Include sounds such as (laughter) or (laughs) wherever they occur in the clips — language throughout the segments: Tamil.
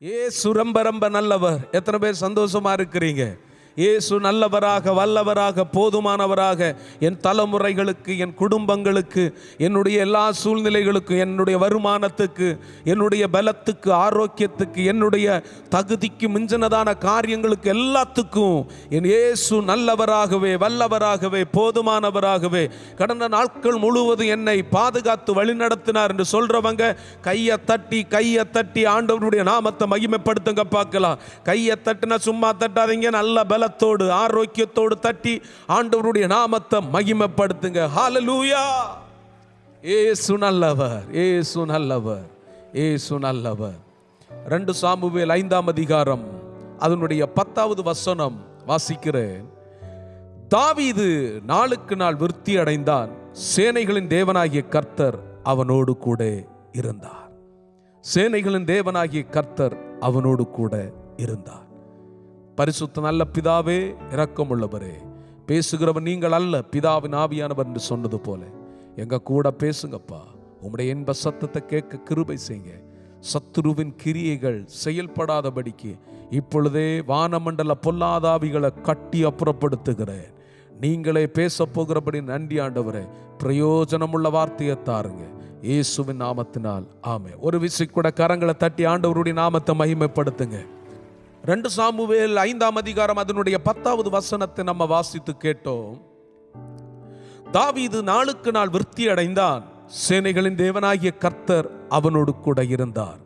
ஏசு ரொம்ப ரொம்ப நல்லவர். எத்தனை பேர் சந்தோஷமா இருக்கிறீங்க? இயேசு நல்லவராக வல்லவராக போதுமானவராக என் தலைமுறைகளுக்கு என் குடும்பங்களுக்கு என்னுடைய எல்லா சூழ்நிலைகளுக்கும் என்னுடைய வருமானத்துக்கு என்னுடைய பலத்துக்கு ஆரோக்கியத்துக்கு என்னுடைய தகுதிக்கு மிஞ்சினதான காரியங்களுக்கு எல்லாத்துக்கும் என் இயேசு நல்லவராகவே வல்லவராகவே போதுமானவராகவே கடந்த நாட்கள் முழுவதும் என்னை பாதுகாத்து வழிநடத்தினார் என்று சொல்றவங்க கையை தட்டி கையை தட்டி ஆண்டவருடைய நாமத்தை மகிமைப்படுத்துங்க பார்க்கலாம். கையை தட்டினா சும்மா தட்டாதீங்க நல்ல பல பலத்தோடு ஆரோக்கியத்தோடு தட்டி ஆண்டவருடைய நாமத்தை மகிமைப்படுத்துங்க. ஹாலலூயா ஏசு நல்லவர் ஏசு நல்லவர் ஏசு நல்லவர். ரெண்டு சாமுவேல் ஐந்தாம் அதிகாரம் அதனுடைய பத்தாவது வசனம் வாசிக்கிறேன். தாவீது நாளுக்கு நாள் விருத்தி அடைந்தான். சேனைகளின் தேவனாகிய கர்த்தர் அவனோடு கூட இருந்தார். சேனைகளின் தேவனாகிய கர்த்தர் அவனோடு கூட இருந்தார். பரிசுத்த நல்ல பிதாவே இரக்கமுள்ளவரே. பேசுகிறவன் நீங்கள் அல்ல பிதாவின் ஆவியானவர் என்று சொன்னது போல. எங்க கூட பேசுங்கப்பா. உம்முடைய இன்ப சத்தத்தை கேட்க கிருபை செய்யுங்க. சத்துருவின் கிரியைகள் செயல்படாதபடிக்கு இப்பொழுதே வானமண்டல பொல்லாதாவிகளை கட்டி அப்புறப்படுத்துகிறேன். நீங்களே பேச போகிறபடி நன்றி ஆண்டவரே. பிரயோஜனமுள்ள வார்த்தையை தாருங்க. இயேசுவின் நாமத்தினால் ஆமே ஒரு விசை கூட கரங்களை தட்டி ஆண்டவருடைய நாமத்தை மகிமைப்படுத்துங்க. ரெண்டு சாமுவேல் ஐந்தாம் அதிகாரம் அதனுடைய பத்தாவது வசனத்தை நம்ம வாசித்து கேட்டோம். தாவீது நாளுக்கு நாள் விருத்தி அடைந்தான். சேனைகளின் தேவனாகிய கர்த்தர் அவனோடு கூட இருந்தார்.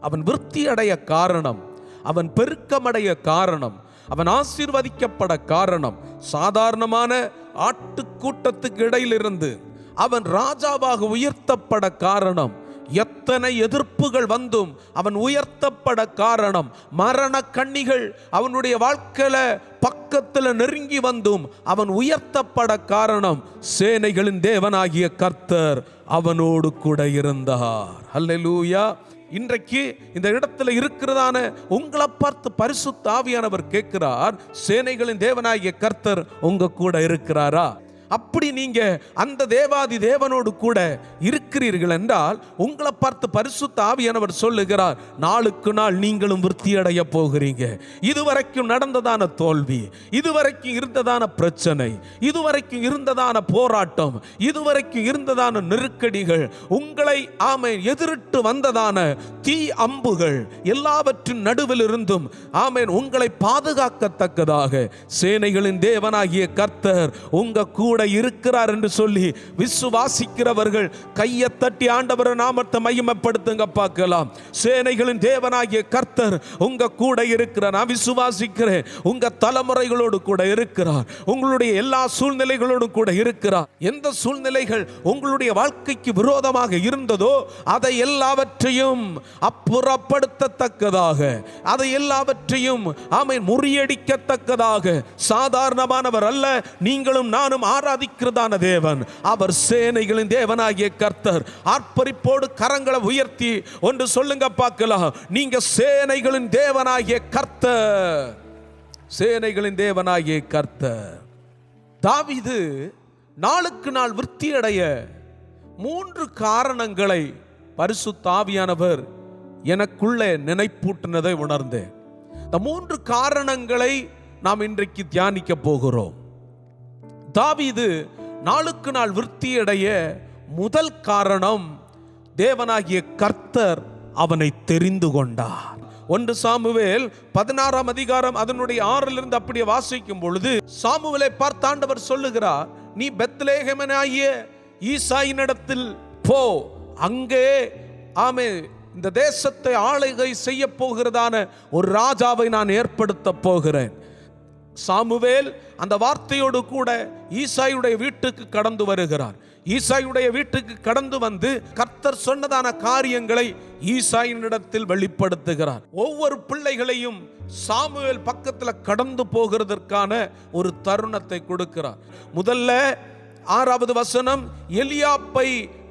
அவன் விருத்தி அடைய காரணம் அவன் பெருக்கமடைய காரணம் அவன் ஆசீர்வதிக்கப்பட காரணம் சாதாரணமான ஆட்டுக்கூட்டத்துக்கு இடையிலிருந்து அவன் ராஜாவாக உயர்த்தப்பட காரணம் எத்தனை எதிர்ப்புகள் வந்தும் அவன் உயர்த்தப்பட காரணம். மரண கண்ணிகள் அவனுடைய வாழ்க்கையில பக்கத்துல நெருங்கி வந்தும் அவன் உயர்த்தப்பட காரணம். சேனைகளின் தேவனாகிய கர்த்தர் அவனோடு கூட இருந்தார். அல்லூயா இன்றைக்கு இந்த இடத்துல இருக்கிறதான உங்களை பார்த்து பரிசுத்த ஆவியானவர் கேட்கிறார். சேனைகளின் தேவனாகிய கர்த்தர் உங்க கூட இருக்கிறாரா? அப்படி நீங்க அந்த தேவாதி தேவனோடு கூட இருக்கிறீர்கள் என்றால் உங்களை பார்த்து பரிசுத்த ஆவியானவர் சொல்லுகிறார் நாளுக்கு நாள் நீங்களும் விருத்தி அடைய போகிறீங்க. இதுவரைக்கும் நடந்ததான தோல்வி இதுவரைக்கும் இருந்ததான பிரச்சனை இதுவரைக்கும் இருந்ததான போராட்டம் இதுவரைக்கும் இருந்ததான நெருக்கடிகள் உங்களை ஆமை எதிரிட்டு வந்ததான தீ அம்புகள் எல்லாவற்றின் நடுவில் இருந்தும் ஆமேன் உங்களை பாதுகாக்கத்தக்கதாக சேனைகளின் தேவனாகிய கர்த்தர் உங்க கூட கூட இருக்கிறார் என்று சொல்லி விசுவாசிக்கிறவர்கள் கையை தட்டி ஆண்டவர் நாமத்தை மையமப்படுத்துங்க பார்க்கலாம். சேனைகளின் தேவனாகிய கர்த்தர் உங்க கூட இருக்கிற நான் விசுவாசிக்கிறேன். உங்க தலைமுறைகளோடு கூட இருக்கிறார். உங்களுடைய எல்லா சூழ்நிலைகளோடும் கூட இருக்கிறார். எந்த சூழ்நிலைகள் உங்களுடைய வாழ்க்கைக்கு விரோதமாக இருந்ததோ அதை எல்லாவற்றையும் அப்புறப்படுத்தத்தக்கதாக அதை எல்லாவற்றையும் ஆமை முறியடிக்கத்தக்கதாக. சாதாரணமானவர் அல்ல நீங்களும் நானும் ஆர ஆராதிக்கிறதான தேவன். அவர் சேனைகளின் தேவனாகிய கர்த்தர் ஆர்ப்பரிப்போடு கரங்களை உயர்த்தி ஒன்று சொல்லுங்க பார்க்கலாம். நீங்க சேனைகளின் தேவனாகிய கர்த்தர். சேனைகளின் தேவனாகிய கர்த்தர். தாவிது நாளுக்கு நாள் விருத்தி அடைய மூன்று காரணங்களை பரிசு தாவியானவர் எனக்குள்ளே நினைப்பூட்டினதை உணர்ந்தேன். இந்த மூன்று காரணங்களை நாம் இன்றைக்கு தியானிக்க போகிறோம். தாவீது நாளுக்கு நாள் விருத்தியடைய முதல் காரணம் தேவனாகிய கர்த்தர் அவனை தெரிந்து கொண்டார். ஒன்று சாமுவேல் பதினாறாம் அதிகாரம் அதனுடைய ஆறிலிருந்து அப்படியே வாசிக்கும் பொழுது சாமுவேலை பார்த்தாண்டவர் சொல்லுகிறார் நீ பெத்லேகமனாகிய ஈசாயினிடத்தில் போ அங்கே ஆமே இந்த தேசத்தை ஆளுகை செய்ய போகிறதான ஒரு ராஜாவை நான் ஏற்படுத்த போகிறேன். சாமுவேல் அந்த வார்த்தையோடு கூட ஈசாயுடைய வீட்டுக்கு கடந்து வருகிறார். ஈசாயுடைய வீட்டுக்கு கடந்து வந்து கர்த்தர் சொன்னதான காரியங்களை ஈசாயினிடத்தில் வெளிப்படுத்துகிறார். ஒவ்வொரு பிள்ளைகளையும் சாமுவேல் பக்கத்தில் கடந்து போகிறதற்கான ஒரு தருணத்தை கொடுக்கிறார். முதல்ல ஆறாவது வசனம் எலியாப்பை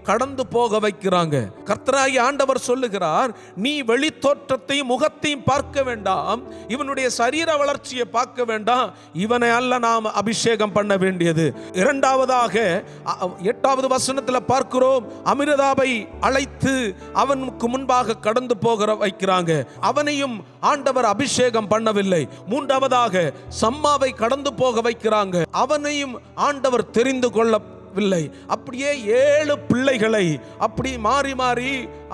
கடந்து போக வைக்கிறாங்க. கர்த்தராகி ஆண்டவர் சொல்லுகிறார் நீ வெளித்தோற்றத்தையும் முகத்தையும் பார்க்க வேண்டாம். இவனுடைய சரீர வளர்ச்சியை பார்க்க வேண்டாம். இவனை அல்ல நாம் அபிஷேகம் பண்ண வேண்டியது. இரண்டாவதாக எட்டாவது வசனத்தில் பார்க்கிறோம் அமிர்தாவை அழைத்து அவனுக்கு முன்பாக கடந்து போகிற வைக்கிறாங்க. அவனையும் ஆண்டவர் அபிஷேகம் பண்ணவில்லை. மூன்றாவதாக சம்மாவை கடந்து போக வைக்கிறாங்க. அவனையும் ஆண்டவர் தெரிந்து கொள்ள வரவில்லை. அப்படியே ஏழு பிள்ளைகளை அப்படி மாறி மாறி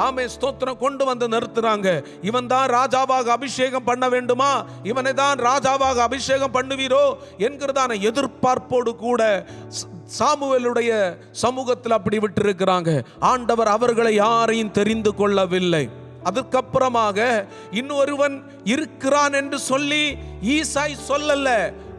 ஆமே ஸ்தோத்திரம் கொண்டு வந்து நிறுத்துறாங்க. இவன் தான் ராஜாவாக அபிஷேகம் பண்ண வேண்டுமா? இவனை தான் ராஜாவாக அபிஷேகம் பண்ணுவீரோ? என்கிறதான எதிர்பார்ப்போடு கூட சாமுவேலுடைய சமூகத்தில் அப்படி விட்டிருக்கிறாங்க. ஆண்டவர் அவர்களை யாரையும் தெரிந்து கொள்ளவில்லை. அதுக்கப்புறமாக இன்னொருவன் இருக்கிறான் என்று சொல்லி ஈசாய் சொல்லல.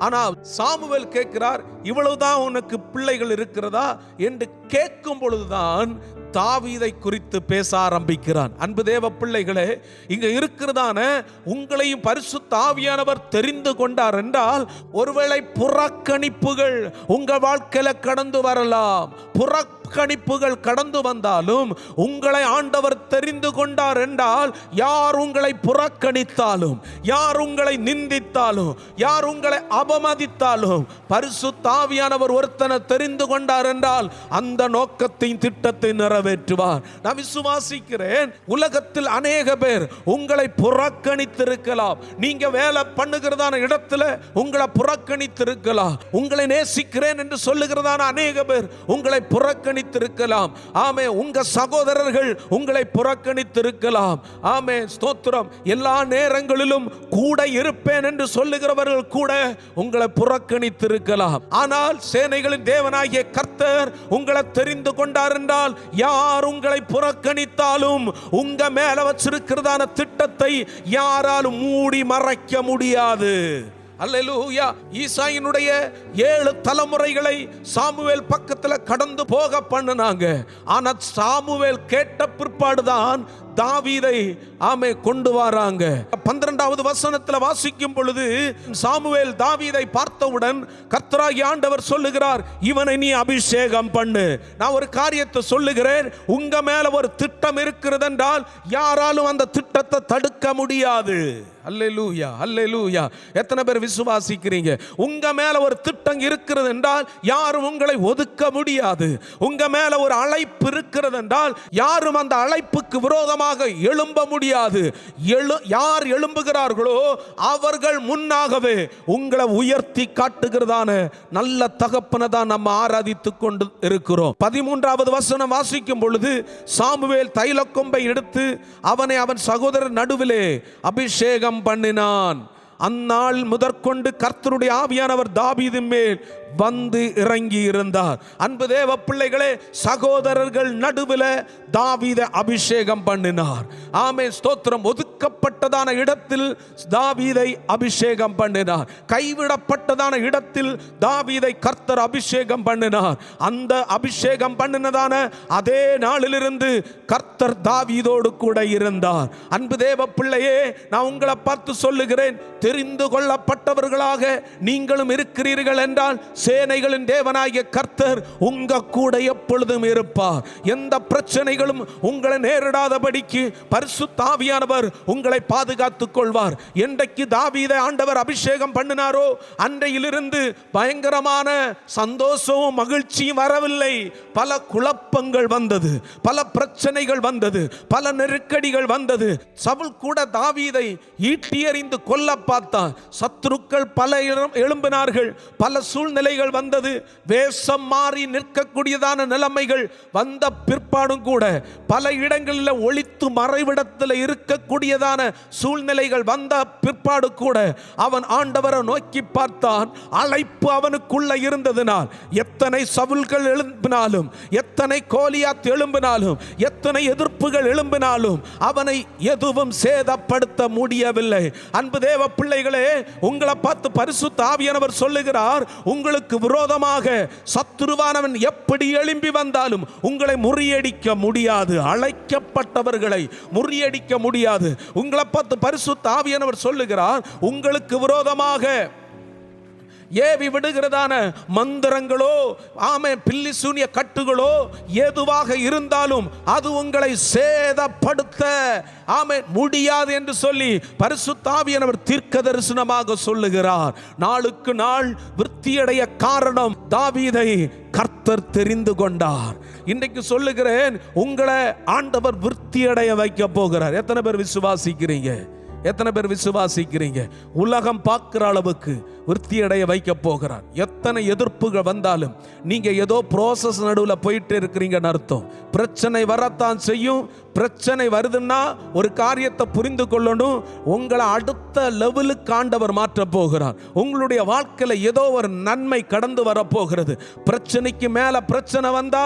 ஆனால் சாமுவேல் கேட்கிறார் இவ்வளவுதான் உனக்கு பிள்ளைகள் இருக்கிறதா என்று கேட்கும் பொழுதுதான் தாவீதை குறித்து பேச ஆரம்பிக்கிறான். அன்பு தேவ பிள்ளைகளே இங்க இருக்கிறதான உங்களையும் பரிசு தாவியானவர் தெரிந்து கொண்டார் என்றால் ஒருவேளை புறக்கணிப்புகள் உங்க வாழ்க்கையில கடந்து வரலாம். புறக்கணிப்புகள் கடந்து வந்தாலும் உங்களை ஆண்டவர் தெரிந்து கொண்டார் என்றால் யார் உங்களை புறக்கணித்தாலும் யார் உங்களை நிந்தித்தாலும் யார் உங்களை அபமதித்தாலும் பரிசுத்த ஆவியானவர் ஒருத்தனை தெரிந்து கொண்டார் என்றால் அந்த நோக்கத்தின் திட்டத்தை நிறைவேற்றுவார். நான் விசுவாசிக்கிறேன் உலகத்தில் அநேக பேர் உங்களை புறக்கணித்திருக்கலாம். நீங்க வேலை பண்ணுகிறதான இடத்துல உங்களை புறக்கணித்திருக்கலாம். உங்களை நேசிக்கிறேன் என்று சொல்லுகிறதான அநேக பேர் உங்களை புறக்கணித்திருக்கலாம். ஆமே உங்க சகோதரர்கள் உங்களை புறக்கணித்திருக்கலாம். ஆமே ஸ்தோத்திரம். எல்லா நேரங்களிலும் கூட இருப்பேன் என்று சொல்லுகிறவர்கள் கூட உங்களை புறக்கணித்திருக்கலாம். ஆனால் சேனைகளின் தேவனாகிய கர்த்தர் உங்களை தெரிந்து கொண்டார் என்றால் யார் உங்களை புறக்கணித்தாலும் உங்க மேல வச்சிருக்கிறதான திட்டத்தை யாராலும் மூடி மறைக்க முடியாது. அல்லூயா ஈசாயினுடைய ஏழு தலைமுறைகளை சாமுவேல் பக்கத்துல கடந்து போக பண்ணுனாங்க. ஆனால் சாமுவேல் கேட்ட பிற்பாடுதான் தாவீதை ஆமே கொண்டு வராங்க. பன்னிரெண்டாவது வசனத்துல வாசிக்கும் பொழுது சாமுவேல் தாவீதை பார்த்தவுடன் கர்த்தராகி ஆண்டவர் சொல்லுகிறார் இவனை நீ அபிஷேகம் பண்ணு. நான் ஒரு காரியத்தை சொல்லுகிறேன் உங்க மேல ஒரு திட்டம் இருக்கிறது என்றால் யாராலும் அந்த திட்டத்தை தடுக்க முடியாது. லூயா அல்ல லூயா எத்தனை பேர் விசுவாசிக்கிறீங்க? உங்க மேல ஒரு திட்டம் இருக்கிறது என்றால் யாரும் உங்களை ஒதுக்க முடியாது. உங்க மேல ஒரு அழைப்பு இருக்கிறது என்றால் யாரும் அந்த அழைப்புக்கு விரோதமாக எழும்ப முடியாது. எழு யார் எழும்புகிறார்களோ அவர்கள் முன்னாகவே உங்களை உயர்த்தி காட்டுகிறதான நல்ல தகப்பனை தான் நம்ம ஆராதித்துக் கொண்டு இருக்கிறோம். பதிமூன்றாவது வசனம் வாசிக்கும் பொழுது சாமுவேல் தைலக்கொம்பை எடுத்து அவனை அவன் சகோதரர் நடுவிலே அபிஷேகம் பண்ணினான். அந்நாள் முதற்கொண்டு கர்த்தருடைய ஆவியானவர் தாபீதின் மேல் வந்து இறங்கி இருந்தார் அன்பு தேவ பிள்ளைகளே சகோதரர்கள் நடுவில் தாவீதை அபிஷேகம் பண்ணினார். ஆமே ஸ்தோத்திரம். ஒதுக்கப்பட்டதான இடத்தில் தாவீதை அபிஷேகம் பண்ணினார். கைவிடப்பட்டதான இடத்தில் தாவீதை கர்த்தர் அபிஷேகம் பண்ணினார். அந்த அபிஷேகம் பண்ணினதான அதே நாளிலிருந்து கர்த்தர் தாவீதோடு கூட இருந்தார். அன்பு தேவ பிள்ளையே நான் உங்களை பார்த்து சொல்லுகிறேன். தெரிந்து கொள்ளப்பட்டவர்களாக நீங்களும் இருக்கிறீர்கள் என்றால் சேனைகளின் தேவனாகிய கர்த்தர் உங்க கூட எப்பொழுதும் இருப்பார். எந்த பிரச்சனைகளும் உங்களை நேரிடாதபடிக்கு பரிசு தாவியானவர் உங்களை பாதுகாத்துக் கொள்வார். என்றைக்கு தாவீதை ஆண்டவர் அபிஷேகம் பண்ணினாரோ அன்றையிலிருந்து பயங்கரமான சந்தோஷமும் மகிழ்ச்சியும் வரவில்லை. பல குழப்பங்கள் வந்தது பல பிரச்சனைகள் வந்தது பல நெருக்கடிகள் வந்தது. சவுல் கூட தாவீதை ஈட்டி எறிந்து கொல்ல பார்த்தான். சத்துருக்கள் பல எழும்- எழும்பினார்கள் பல சூழ்நிலை சூழ்நிலைகள் வந்தது. வேஷம் மாறி நிற்கக்கூடியதான நிலைமைகள் வந்த பிற்பாடும் கூட பல இடங்களில் ஒழித்து மறைவிடத்தில் இருக்கக்கூடியதான சூழ்நிலைகள் வந்த பிற்பாடு கூட அவன் ஆண்டவரை நோக்கி பார்த்தான். அழைப்பு அவனுக்குள்ள இருந்ததினால் எத்தனை சவுல்கள் எழும்பினாலும் எத்தனை கோலியாத் எழும்பினாலும் எத்தனை எதிர்ப்புகள் எழும்பினாலும் அவனை எதுவும் சேதப்படுத்த முடியவில்லை. அன்பு தேவ பிள்ளைகளே உங்களை பார்த்து பரிசு ஆவியானவர் சொல்லுகிறார் உங்களுக்கு விரோதமாக சத்துருவானவன் எப்படி எழும்பி வந்தாலும் உங்களை முறியடிக்க முடியாது. அழைக்கப்பட்டவர்களை முறியடிக்க முடியாது. உங்களை பார்த்து பரிசு ஆவியானவர் சொல்லுகிறார் உங்களுக்கு விரோதமாக ஏவி விடுகிறதான மந்திரங்களோ ஆமை பில்லி சூனிய கட்டுகளோ எதுவாக இருந்தாலும் அது உங்களை சேதப்படுத்த ஆமை முடியாது என்று சொல்லி பரிசுத்தாவியனவர் தீர்க்க தரிசனமாக சொல்லுகிறார். நாளுக்கு நாள் விருத்தியடைய காரணம் தாவீதை கர்த்தர் தெரிந்து கொண்டார். இன்றைக்கு சொல்லுகிறேன் உங்களை ஆண்டவர் விருத்தியடைய வைக்க போகிறார். எத்தனை பேர் விசுவாசிக்கிறீங்க? எத்தனை பேர் விசுவாசிக்கிறீங்க? உலகம் பார்க்குற அளவுக்கு விருத்தியடைய வைக்க போகிறார். எத்தனை எதிர்ப்புகள் வந்தாலும் நீங்கள் ஏதோ ப்ராசஸ் நடுவில் போயிட்டு இருக்கிறீங்கன்னு அர்த்தம். பிரச்சனை வரத்தான் செய்யும். பிரச்சனை வருதுன்னா ஒரு காரியத்தை புரிந்து கொள்ளணும். உங்களை அடுத்த லெவலுக்கு ஆண்டவர் மாற்ற போகிறார். உங்களுடைய வாழ்க்கையில் ஏதோ ஒரு நன்மை கடந்து வரப்போகிறது. பிரச்சனைக்கு மேலே பிரச்சனை வந்தா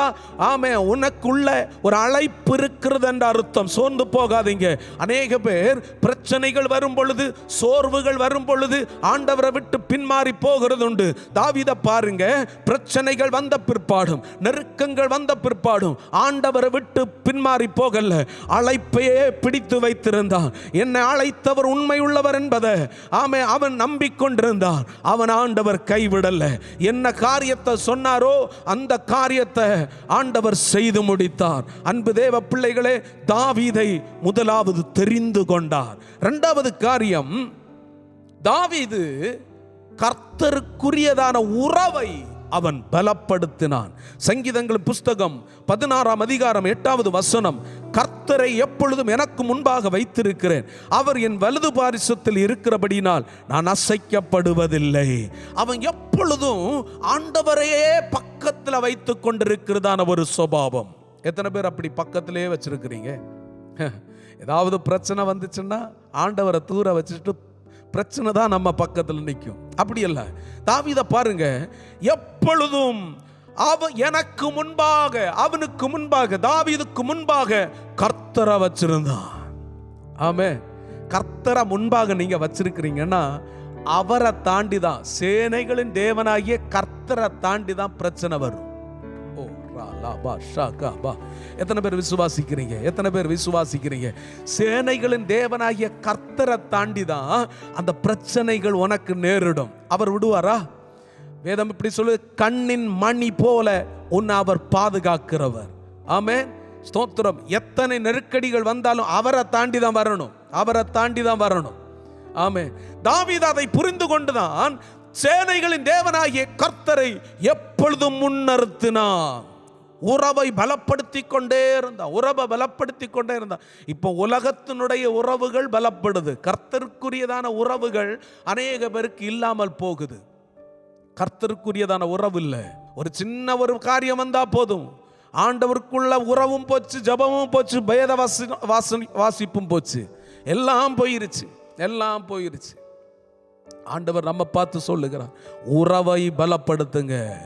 ஆமே உனக்குள்ள ஒரு அழைப்பு இருக்கிறது என்ற அர்த்தம். சோர்ந்து போகாதீங்க. அநேக பேர் பிரச்சனைகள் வரும் பொழுது சோர்வுகள் வரும் பொழுது ஆண்டவரை விட்டு பின்மாறி போகிறது உண்டு தாவித பாருங்க பிரச்சனைகள் வந்த பிற்பாடும் நெருக்கங்கள் வந்த பிற்பாடும் ஆண்டவரை விட்டு பின்மாறி போகல. அழைப்பையே பிடித்து வைத்திருந்தான். என்னை அழைத்தவர் உண்மை உள்ளவர் என்பதை ஆமே அவன் நம்பிக்கொண்டிருந்தான். அவன் ஆண்டவர் கைவிடல. என்ன காரியத்தை சொன்னாரோ அந்த காரியத்தை ஆண்டவர் செய்து முடித்தார். அன்பு தேவ பிள்ளைகளே தாவீதை முதலாவது தெரிந்து கொண்டார். இரண்டாவது காரியம் தாவீது கர்த்தருக்குரியதான உறவை அவன் பலப்படுத்தினான். சங்கீதங்கள் புஸ்தகம் பதினாறாம் அதிகாரம் எட்டாவது வசனம் கர்த்தரை எப்பொழுதும் எனக்கு முன்பாக வைத்திருக்கிறேன். அவர் என் வலது பாரிசத்தில் இருக்கிறபடினால் நான் அசைக்கப்படுவதில்லை. அவன் எப்பொழுதும் ஆண்டவரையே பக்கத்தில் வைத்து கொண்டிருக்கிறதான ஒரு சுபாவம். எத்தனை பேர் அப்படி பக்கத்திலே வச்சிருக்கிறீங்க? (laughs) ஏதாவது பிரச்சனை வந்துச்சுன்னா ஆண்டவரை தூர வச்சுட்டு பிரச்சனை தான் நம்ம பக்கத்தில் நிற்கும் அப்படி இல்லை தாவிதை பாருங்க. எப்பொழுதும் அவன் எனக்கு முன்பாக அவனுக்கு முன்பாக தாவிதுக்கு முன்பாக கர்த்தரை வச்சிருந்தான். ஆமே கர்த்தரை முன்பாக நீங்கள் வச்சிருக்கிறீங்கன்னா அவரை தாண்டி தான் சேனைகளின் தேவனாகிய கர்த்தரை தாண்டி தான் பிரச்சனை வரும். எத்தனை பேர் விசுவாசிக்கிறீங்க? எத்தனை பேர் விசுவாசிக்கிறீங்க? சேனைகளின் தேவனாகிய கர்த்தரை தாண்டி தான் அந்த பிரச்சனைகள் உனக்கு நேரிடும். அவர் விடுவாரா? வேதம் இப்படி சொல்லு கண்ணின் மணி போல உன்னை அவர் பாதுகாக்கிறவர். ஆமே ஸ்தோத்திரம். எத்தனை நெருக்கடிகள் வந்தாலும் அவரை தாண்டி தான் வரணும். அவரை தாண்டி தான் வரணும். ஆமே தாவீது அதை புரிந்து கொண்டுதான் சேனைகளின் தேவனாகிய கர்த்தரை எப்பொழுதும் முன்னறுத்தினான். உறவை பலப்படுத்தி கொண்டே இருந்தா உறவை பலப்படுத்தி கொண்டே இருந்தா. இப்போ உலகத்தினுடைய உறவுகள் பலப்படுது. கர்த்தருக்குரியதான உறவுகள் அநேக பேருக்கு இல்லாமல் போகுது. கர்த்தருக்குரியதான உறவு இல்லை. ஒரு சின்ன ஒரு காரியம் வந்தா போதும். ஆண்டவருக்குள்ள உறவும் போச்சு ஜபமும் போச்சு பேத வாசி வாசனி வாசிப்பும் போச்சு. எல்லாம் போயிருச்சு. எல்லாம் போயிருச்சு. ஆண்டவர் நம்ம பார்த்து சொல்லுகிறார். உறவை பலப்படுத்துங்க.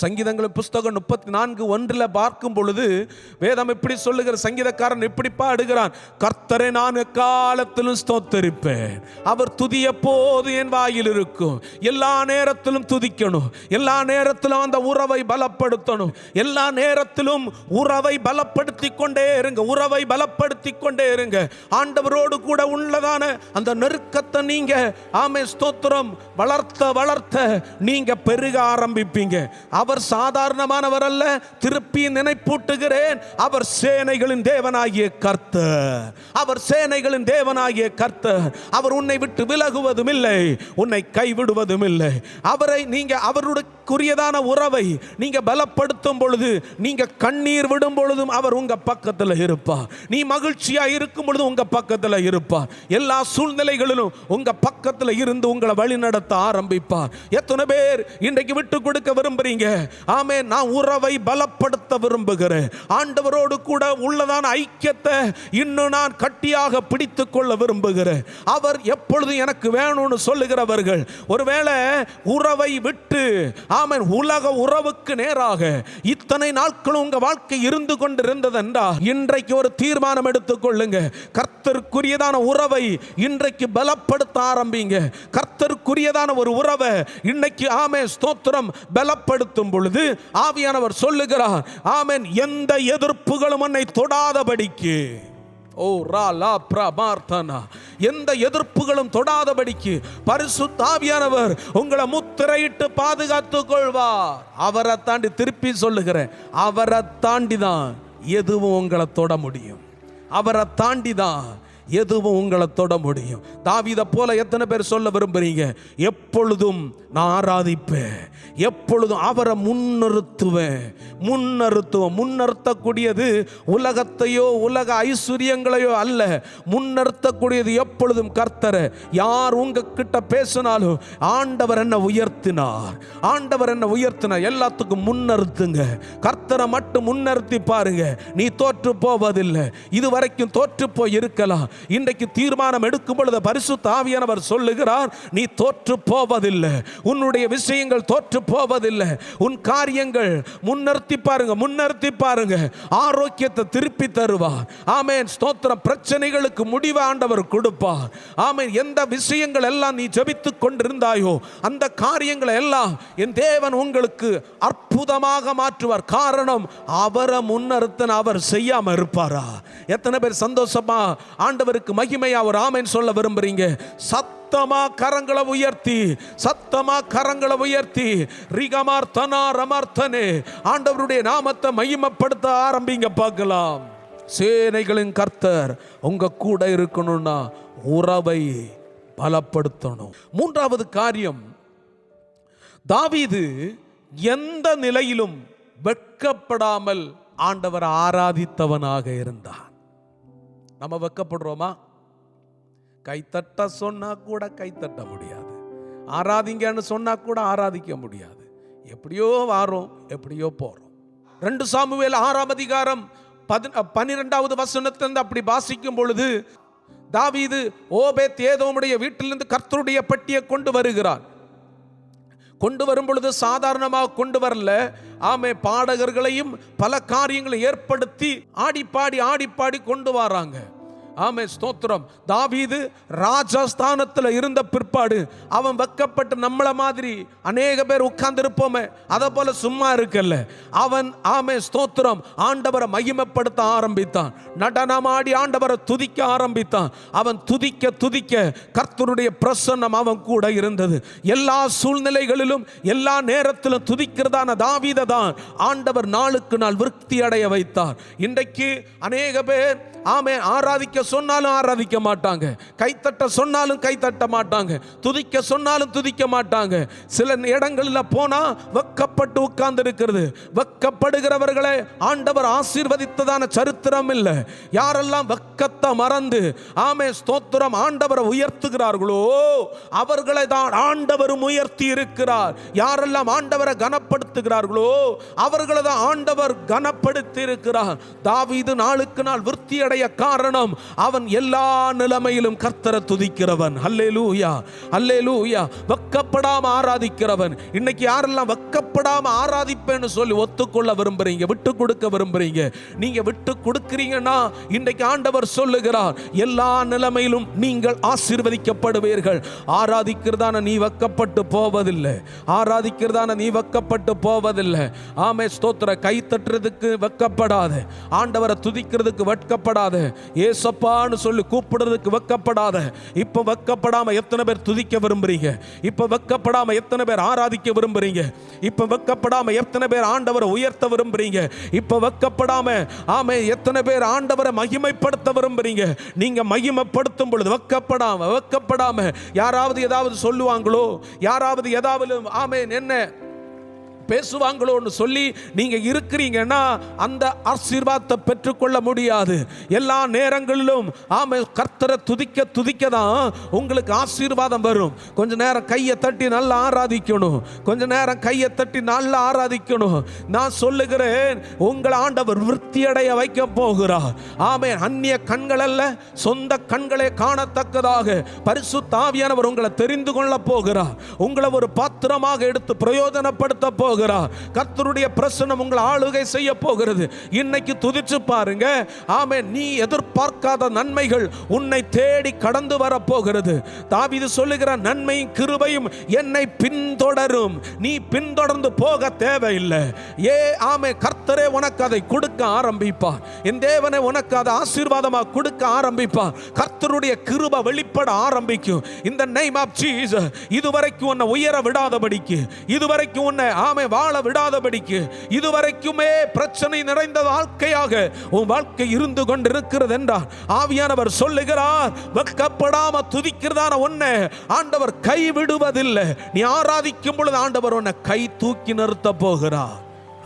சங்கீதங்களின் புஸ்தகம் முப்பத்தி நான்கு ஒன்றில் பார்க்கும் பொழுது வேதம் எப்படி சொல்லுகிற சங்கீதக்காரன் இப்படி பாடுகிறான் கர்த்தரை நான் எக்காலத்திலும் ஸ்தோத்தரிப்பேன். அவர் துதி எப்போது என் வாயில் இருக்கும். எல்லா நேரத்திலும் துதிக்கணும். எல்லா நேரத்திலும் அந்த உறவை பலப்படுத்தணும். எல்லா நேரத்திலும் உறவை பலப்படுத்தி கொண்டே இருங்க. உறவை பலப்படுத்தி கொண்டே இருங்க. ஆண்டவரோடு கூட உள்ளதான அந்த நெருக்கத்தை நீங்க ஆமே ஸ்தோத்திரம் வளர்த்த வளர்த்த நீங்க பெருக ஆரம்பிப்பீங்க. அவர் சாதாரணமானவர் அல்ல. திருப்பி நினைப்பூட்டுகிறேன். அவர் சேனைகளின் தேவனாகிய கர்த்த அவர் சேனைகளின் தேவனாகிய கர்த்தர். அவர் உன்னை விட்டு விலகுவதும் இல்லை உன்னை கைவிடுவதும் இல்லை அவரை நீங்க அவருக்குரியதான உறவை நீங்க பலப்படுத்தும் பொழுது நீங்க கண்ணீர் விடும் பொழுதும் அவர் உங்க பக்கத்தில் இருப்பார் நீ மகிழ்ச்சியா இருக்கும் பொழுது உங்க பக்கத்தில் இருப்பார் எல்லா சூழ்நிலைகளிலும் உங்க பக்கத்தில் இருந்து உங்களை வழிநடத்த ஆரம்பிப்பார் எத்தனை பேர் இன்றைக்கு விட்டு கொடுக்க விரும்புறீங்க? ஆமே நான் உறவை பலப்படுத்த விரும்புகிறேன். ஆண்டவரோடு கூட உள்ளதான ஐக்கியத்தை இன்னும் நான் கட்டியாக பிடித்து கொள்ள விரும்புகிறேன். அவர் எப்பொழுது எனக்கு வேணும்னு சொல்லுகிறவர்கள் ஒருவேளை உறவை விட்டு ஆமன் உலக உறவுக்கு நேராக இத்தனை நாட்களும் உங்க வாழ்க்கை இருந்து கொண்டிருந்தது இன்றைக்கு ஒரு தீர்மானம் எடுத்துக்கொள்ளுங்க கர்த்தருக்குரியதான உறவை இன்றைக்கு பலப்படுத்த ஆரம்பிங்க. கர்த்தருக்குரியதான ஒரு உறவை இன்னைக்கு ஆமே ஸ்தோத்திரம் பலப்படுத்தும் பொழுது ஆவியானவர் சொல்லுகிறார் ஆமென் எந்த எதிர்ப்புகளும் என்னை தொடாதபடிக்கு. ஓ ரா லா பிரமார்த்தனா எந்த எதிர்ப்புகளும் தொடாதபடிக்கு பரிசுத்தாவியானவர் உங்களை முத்திரையிட்டு பாதுகாத்துக் கொள்வார். அவரை தாண்டி திருப்பி சொல்லுகிறேன் அவரை தாண்டி தான் எதுவும் உங்களை தொட முடியும். அவரை தாண்டி தான் எதுவும் உங்களை தொட முடியும். தாவீதை போல எத்தனை பேர் சொல்ல விரும்புறீங்க? எப்பொழுதும் நான் ஆராதிப்பேன். எப்பொழுதும் அவரை முன்னிறுத்துவேன். முன்னிறுத்துவேன். முன்னிறுத்தக்கூடியது உலகத்தையோ உலக ஐஸ்வர்யங்களையோ அல்ல. முன்னிறுத்தக்கூடியது எப்பொழுதும் கர்த்தரை. யார் உங்ககிட்ட பேசினாலும் ஆண்டவர் என்ன உயர்த்தினார். ஆண்டவர் என்ன உயர்த்தினார். எல்லாத்துக்கும் முன்னிறுத்துங்க. கர்த்தரை மட்டும் முன்னிறுத்தி பாருங்க. நீ தோற்று போவதில்லை. இது வரைக்கும் தோற்று போய் இருக்கலாம் இன்றைக்கு தீர்மானம் எடுக்கும் பொழுது பரிசு தாவியானவர் சொல்லுகிறார் நீ தோற்று போவதில்லை. உன்னுடைய விஷயங்கள் தோற்று போவதில்லை. உன் காரியங்கள் முன்னிறுத்தி பாருங்க முன்னிறுத்தி பாருங்க. ஆரோக்கியத்தை திருப்பி தருவார் ஆமேன். ஸ்தோத்திரம். பிரச்சனைகளுக்கு முடிவு ஆண்டவர் கொடுப்பார் ஆமேன். எந்த விஷயங்கள் எல்லாம் நீ ஜபித்து கொண்டிருந்தாயோ அந்த காரியங்களை எல்லாம் என் தேவன் உங்களுக்கு அற்புதமாக மாற்றுவார். காரணம் அவரை முன்னறுத்தன் அவர் செய்யாம இருப்பாரா? எத்தனை பேர் சந்தோஷமா ஆண்டவருக்கு மகிமையா ஒரு ஆமைன்னு சொல்ல விரும்புறீங்க. சத்தமா கரங்களை உயர்த்தி சத்தமா கரங்களை உயர்த்தி. ரிகமார்த்தனா ரமார்த்தனே ஆண்டவருடைய நாமத்தை மகிமைப்படுத்த ஆரம்பிங்க பார்க்கலாம். சேனைகளின் கர்த்தர் உங்க கூட இருக்கணும்னா உறவை பலப்படுத்தணும். மூன்றாவது காரியம் தாவீது எந்த நிலையிலும் வெட்கப்படாமல் ஆண்டவர் ஆராதித்தவனாக இருந்தார். நம்ம வெக்கப்படுறோமா? கைத்தட்ட சொன்னா கூட கைத்தட்ட முடியாது. ஆராதிங்கன்னு சொன்னா கூட ஆராதிக்க முடியாது. எப்படியோ வாரோம் எப்படியோ போறோம். ரெண்டு சாமுவேல் ஆறாம் அதிகாரம் பதி பன்னிரெண்டாவது வசனத்திலிருந்து அப்படி வாசிக்கும் பொழுது தாவீது ஓபேத் ஏதோமுடைய வீட்டிலிருந்து கர்த்தருடைய பெட்டியை கொண்டு வருகிறார். கொண்டு வரும் பொழுது சாதாரணமாக கொண்டு வரல. ஆமே பாடகர்களையும் பல காரியங்களை ஏற்படுத்தி ஆடிப்பாடி ஆடிப்பாடி கொண்டு வராங்க. ஆமே ஸ்தோத்திரம். தாவீது ராஜஸ்தானத்தில் இருந்த பிற்பாடு அவன் வெக்கப்பட்டு நம்மள மாதிரி அநேக பேர் உட்கார்ந்துருப்போமே அதை போல சும்மா இருக்கல்ல. அவன் ஆமே ஸ்தோத்திரம் ஆண்டவரை மகிமைப்படுத்த ஆரம்பித்தான். நடனமாடி ஆண்டவரை துதிக்க ஆரம்பித்தான். அவன் துதிக்க துதிக்க கர்த்தருடைய பிரசன்னம் அவன் கூட இருந்தது. எல்லா சூழ்நிலைகளிலும் எல்லா நேரத்திலும் துதிக்கிறதான தாவீதை தான் ஆண்டவர் நாளுக்கு நாள் விருத்தி அடைய வைத்தார். இன்றைக்கு அநேக பேர் ஆமே ஆராதிக்க சொன்னாலும் ஆராதிக்க மாட்டாங்க. கைத்தட்ட சொன்னாலும் கைத்தட்ட மாட்டாங்க. துதிக்க சொன்னாலும் துதிக்க மாட்டாங்க. சில இடங்களில் போனா வெக்கப்பட்டு உட்கார்ந்து இருக்கிறது வெக்கப்படுகிறவர்களை ஆண்டவர் ஆசீர்வதித்ததான சரித்திரம் இல்லை. யாரெல்லாம் வெக்கத்தை மறந்து ஆமே ஸ்தோத்திரம் ஆண்டவரை உயர்த்துகிறார்களோ அவர்களை தான் ஆண்டவரும் உயர்த்தி இருக்கிறார். யாரெல்லாம் ஆண்டவரை கனப்படுத்துகிறார்களோ அவர்களை தான் ஆண்டவர் கனப்படுத்தி இருக்கிறார். தாவீது நாளுக்கு நாள் விருத்தி அடைய காரணம் அவன் எல்லா நிலைமையிலும் கர்த்தரை துதிக்கிறவன். அல்லேலூயா அல்லேலூயா வெக்கப்படாம ஆராதிக்கிறவன். இன்னைக்கு யாரெல்லாம் வெக்கப்படாம ஆராதிப்பேன்னு சொல்லி ஒத்துக்கொள்ள விரும்புறீங்க விட்டு கொடுக்க விரும்புறீங்க நீங்க விட்டு கொடுக்கிறீங்கன்னா இன்றைக்கு ஆண்டவர் சொல்லுகிறார் எல்லா நிலைமையிலும் நீங்கள் ஆசீர்வதிக்கப்படுவீர்கள். ஆராதிக்கிறதான நீ வெக்கப்பட்டு போவதில்லை. ஆராதிக்கிறதான நீ வெக்கப்பட்டு போவதில்லை. ஆமே ஸ்தோத்திர கை தட்டுறதுக்கு வெக்கப்படாது. ஆண்டவரை துதிக்கிறதுக்கு வெட்கப்படாத. ஏசப்பான்னு சொல்லி கூப்பிடுறதுக்கு வெக்கப்படாத. இப்போ வைக்கப்படாமல் எத்தனை பேர் துதிக்க விரும்புறீங்க? இப்போ வைக்கப்படாமல் எத்தனை பேர் ஆராதிக்க விரும்புறீங்க? இப்போ வைக்கப்படாமல் எத்தனை பேர் ஆண்டவரை உயர்த்த விரும்புறீங்க? இப்போ வைக்கப்படாமல் ஆமே எத்தனை பேர் ஆண்டவரை மகிமைப்படுத்த விரும்புறீங்க? நீங்கள் மகிமைப்படுத்தும் பொழுது வைக்கப்படாமல் வைக்கப்படாமல் யாராவது ஏதாவது சொல்லுவாங்களோ? யாராவது ஏதாவது ஆமே என்ன பேசுவாங்களோன்னு சொல்லி நீங்கள் இருக்கிறீங்கன்னா அந்த ஆசீர்வாதத்தை பெற்றுக்கொள்ள முடியாது. எல்லா நேரங்களிலும் ஆமை கர்த்தரை துதிக்க துதிக்க தான் உங்களுக்கு ஆசீர்வாதம் வரும். கொஞ்ச நேரம் கையை தட்டி நல்லா ஆராதிக்கணும். கொஞ்ச நேரம் கையை தட்டி நல்லா ஆராதிக்கணும். நான் சொல்லுகிறேன் உங்களை ஆண்டவர் விருத்தியடைய வைக்க போகிறார். ஆமே அந்நிய கண்கள் அல்ல சொந்த கண்களை காணத்தக்கதாக பரிசு தாவியானவர் உங்களை தெரிந்து கொள்ள போகிறார். உங்களை ஒரு பாத்திரமாக எடுத்து பிரயோஜனப்படுத்த போகிறார். போகிறார். கர்த்தருடைய பிரசனம் உங்களை ஆளுகை செய்ய போகிறது. இன்னைக்கு துதிச்சு பாருங்க. ஆமே நீ எதிர்பார்க்காத நன்மைகள் உன்னை தேடி கடந்து வர போகிறது தாவிது சொல்லுகிற நன்மையும் கிருபையும் என்னை பின்தொடரும். நீ பின்தொடர்ந்து போக தேவையில்லை. ஏ ஆமே கர்த்தரே உனக்கு அதை கொடுக்க ஆரம்பிப்பார் என் தேவனை உனக்கு அதை ஆசீர்வாதமாக கொடுக்க ஆரம்பிப்பார் கர்த்தருடைய கிருப வெளிப்பட ஆரம்பிக்கும். இந்த நெய்ம் ஆஃப் ஜீசஸ் இதுவரைக்கும் உன்னை உயர விடாதபடிக்கு இதுவரைக்கும் உன்னை ஆமை வாழ விடாதபடிக்கு இதுவரைக்குமே பிரச்சனை நிறைந்த வாழ்க்கையாக உன் வாழ்க்கை இருந்து கொண்டிருக்கிறது என்றார் ஆவியானவர் சொல்லுகிறார் வெக்கப்படாம துதிக்கிறதான உன்னை ஆண்டவர் கை விடுவதில்லை நீ ஆராதிக்கும் பொழுது ஆண்டவர் உன்னை கை தூக்கி நிறுத்த போகிறார்.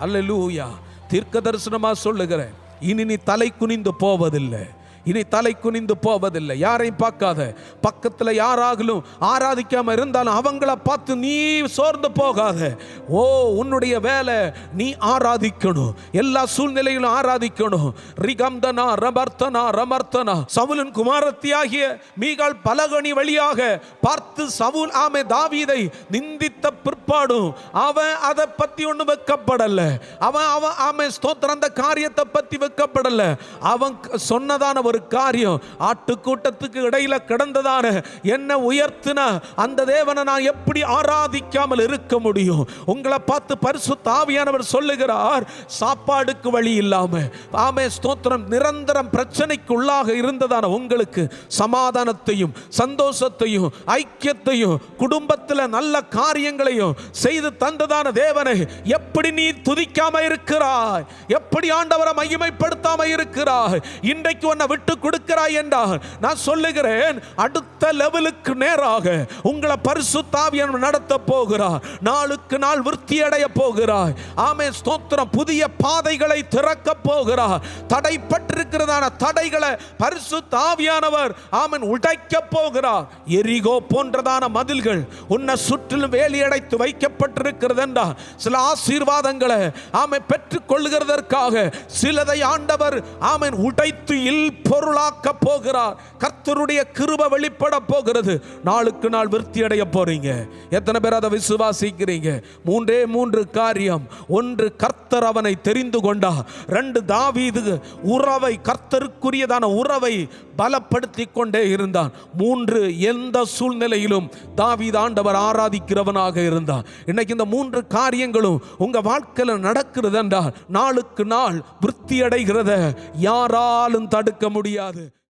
அல்லேலூயா. தீர்க்க தரிசனமா சொல்லுகிறேன். இனி நீ தலை குனிந்து போவதில்லை. இனி தலை குனிந்து போவதில்லை. யாரையும் பார்க்காத. பக்கத்தில் யாராகலும் ஆராதிக்காம இருந்தாலும் அவங்கள பார்த்து நீ சோர்ந்து போகாத. ஓ உன்னுடைய வேலை நீ ஆராதிக்கணும். எல்லா சூழ்நிலையிலும் ஆராதிக்கணும். ரிகம்தனா ரமர்த்தனா ரமர்த்தனா. சவுலின் குமாரத்தியாகிய மீகால் பலகணி வழியாக பார்த்து சவுல் ஆமை தாவீதை நிந்தித்த பிற்பாடும் அவன் அதை பத்தி ஒன்றும் வெக்கப்படல. அவன் அவன் ஆமை ஸ்தோத்திரம் அந்த காரியத்தை பத்தி வெக்கப்படல. அவன் சொன்னதான ஒரு காரியம் ஆட்டுக்கூட்டத்துக்கு இடையில கிடந்ததான என்ன உயர்த்தின அந்த தேவனை நான் எப்படி ஆராதிக்காமல் இருக்க முடியும்? உங்களை பார்த்து பரிசு தாவியானவர் சொல்லுகிறார் சாப்பாடுக்கு வழி இல்லாம. ஆமே ஸ்தோத்திரம். நிரந்தரம் பிரச்சனைக்கு உள்ளாக இருந்ததான உங்களுக்கு சமாதானத்தையும் சந்தோஷத்தையும் ஐக்கியத்தையும் குடும்பத்தில் நல்ல காரியங்களையும் செய்து தந்ததான தேவனை எப்படி நீ துதிக்காம இருக்கிறாய்? எப்படி ஆண்டவரை மகிமைப்படுத்தாம இருக்கிறாய்? இன்றைக்கு உன்னை விட்டு கொடுக்கிறாய் என்றாக நான் சொல்லுகிறேன் அடுத்த லெவலுக்கு நேராக உங்களை பரிசுத்தாவியன் நடத்த போகிறார். நாளுக்கு நாள் விருத்தி அடைய போகிறாய். ஆமே ஸ்தோத்திரம். புதிய பாதைகளை திறக்க போகிறார். தடைப்பட்டிருக்கிறதான தடைகளை பரிசுத்தாவியானவர் ஆமன் உடைக்க போகிறார். எரிகோ போன்றதான மதில்கள் உன்னை சுற்றிலும் வேலியடைத்து வைக்கப்பட்டிருக்கிறது என்றார் சில ஆசீர்வாதங்களை ஆமை பெற்றுக் கொள்கிறதற்காக சிலதை ஆண்டவர் ஆமன் உடைத்து இல் பொருளாக்க போகிறார். கர்த்தருடைய கிருப வெளிப்பட போகிறது. நாளுக்கு நாள் விருத்தி அடைய போறீங்க. எத்தனை பேர் அதை விசுவாசிக்கிறீங்க? மூன்றே மூன்று காரியம். ஒன்று கர்த்தர் அவனை தெரிந்து கொண்டா ரெண்டு தாவீது உறவை கர்த்தருக்குரியதான உறவை பலப்படுத்தி கொண்டே இருந்தான். மூன்று எந்த சூழ்நிலையிலும் தாவீது ஆண்டவர் ஆராதிக்கிறவனாக இருந்தான். இன்னைக்கு இந்த மூன்று காரியங்களும் உங்க வாழ்க்கையில நடக்கிறது என்றால் நாளுக்கு நாள் விருத்தி அடைகிறத யாராலும் தடுக்க முடியாது.